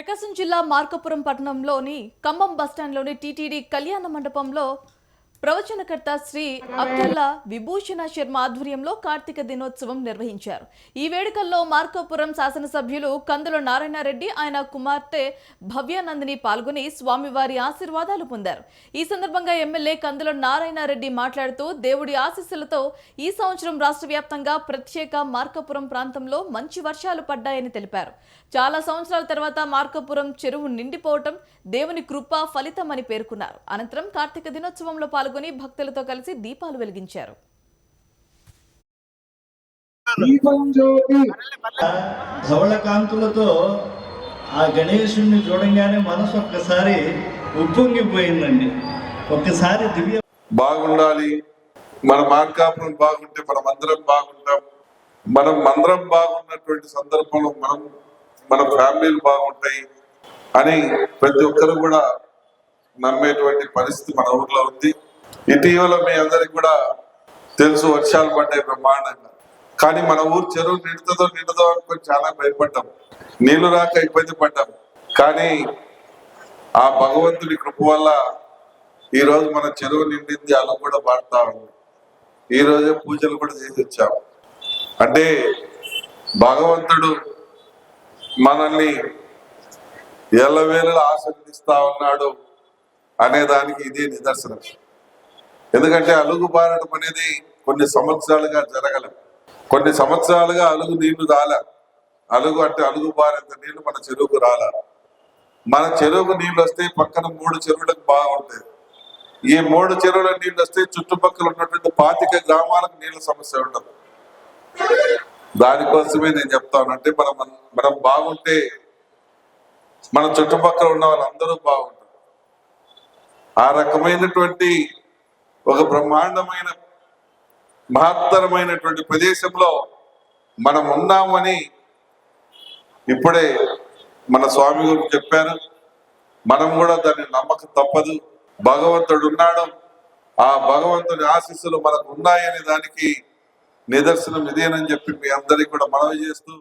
ప్రకాశం జిల్లా మార్కపురం పట్టణంలోని ఖమ్మం బస్టాండ్లోని టీటీడీ కళ్యాణ మండపంలో ప్రవచనకర్త శ్రీ అబ్దుల్లా విభూషణ శర్మ ఆధ్వర్యంలో కార్తీక దినోత్సవం నిర్వహించారు. ఈ వేడుకల్లో మార్కాపురం శాసనసభ్యులు కందుల నారాయణరెడ్డి ఆయన కుమార్తె భవ్యానందిని పాల్గొని స్వామివారి ఆశీర్వాదాలు పొందారు. ఈ సందర్భంగా ఎమ్మెల్యే కందుల నారాయణరెడ్డి మాట్లాడుతూ దేవుడి ఆశీస్సులతో ఈ సంవత్సరం రాష్ట్ర వ్యాప్తంగా ప్రత్యేక మార్కాపురం ప్రాంతంలో మంచి వర్షాలు పడ్డాయని తెలిపారు. చాలా సంవత్సరాల తర్వాత మార్కాపురం చెరువు నిండిపోవటం దేవుని కృప ఫలితమని పేర్కొన్నారు. అనంతరం కార్తీక దినోత్సవంలో పాల్గొని భక్తులతో కలిసి దీపాలు వెలిగించారు. దీపం జ్యోతి ధవళ కాంతులతో ఆ గణేశుణ్ణి చూడంగానే మనసు ఒక్కసారి ఉప్పొంగిపోయిందండి. ఒక్కసారి దివ్య బాగుండాలి. మన మార్కాపురం బాగుంటే మనం అందరం బాగుంటాం. మనం అందరం బాగున్నటువంటి సందర్భంలో మనం మన ఫ్యామిలీలు బాగుంటాయి అని ప్రతి ఒక్కరు కూడా నమ్మేటువంటి పరిస్థితి మన ఊర్లో ఉంది. ఇటీవల మీ అందరికి కూడా తెలుసు వర్షాలు పడ్డాయి బ్రహ్మాండంగా. కానీ మన ఊరు చెరువు నిండుతుందో నిండుదో అనుకుని చాలా భయపడ్డాం. నీళ్ళు రాక ఇబ్బంది పడ్డాం. కానీ ఆ భగవంతుడి కృప వల్ల ఈ రోజు మన చెరువు నిండింది అలా కూడా పాడుతా ఉంది. ఈ రోజే పూజలు కూడా చేసి వచ్చాం. అంటే భగవంతుడు మనల్ని ఎల్లవేళలా ఆశీర్వదిస్తా ఉన్నాడు అనే దానికి ఇదే నిదర్శనం. ఎందుకంటే అలుగు బారడం అనేది కొన్ని సంవత్సరాలుగా జరగలేదు. కొన్ని సంవత్సరాలుగా అలుగు నీళ్ళు రాల. అలుగు అంటే అలుగు బారేంత నీళ్ళు మన చెరువుకు రాల. మన చెరువుకు నీళ్ళు వస్తే పక్కన మూడు చెరువులకు బాగుంటాయి. ఈ మూడు చెరువుల నీళ్ళు వస్తే చుట్టుపక్కల ఉన్నటువంటి పాతిక గ్రామాలకు నీళ్ళ సమస్య ఉండదు. దానికోసమే నేను చెప్తాను. అంటే మనం మనం బాగుంటే మన చుట్టుపక్కల ఉన్న వాళ్ళందరూ బాగుంటారు. ఆ రకమైనటువంటి ఒక బ్రహ్మాండమైన మహత్తరమైనటువంటి ప్రదేశంలో మనం ఉన్నామని ఇప్పుడే మన స్వామి గారు చెప్పారు. మనం కూడా దాన్ని నమ్మకం తప్పదు. భగవంతుడు ఉన్నాడు. ఆ భగవంతుని ఆశీస్సులు మనకు ఉన్నాయనే దానికి నిదర్శనం ఇదేనని చెప్పి మీ అందరికీ కూడా మనవి చేస్తూ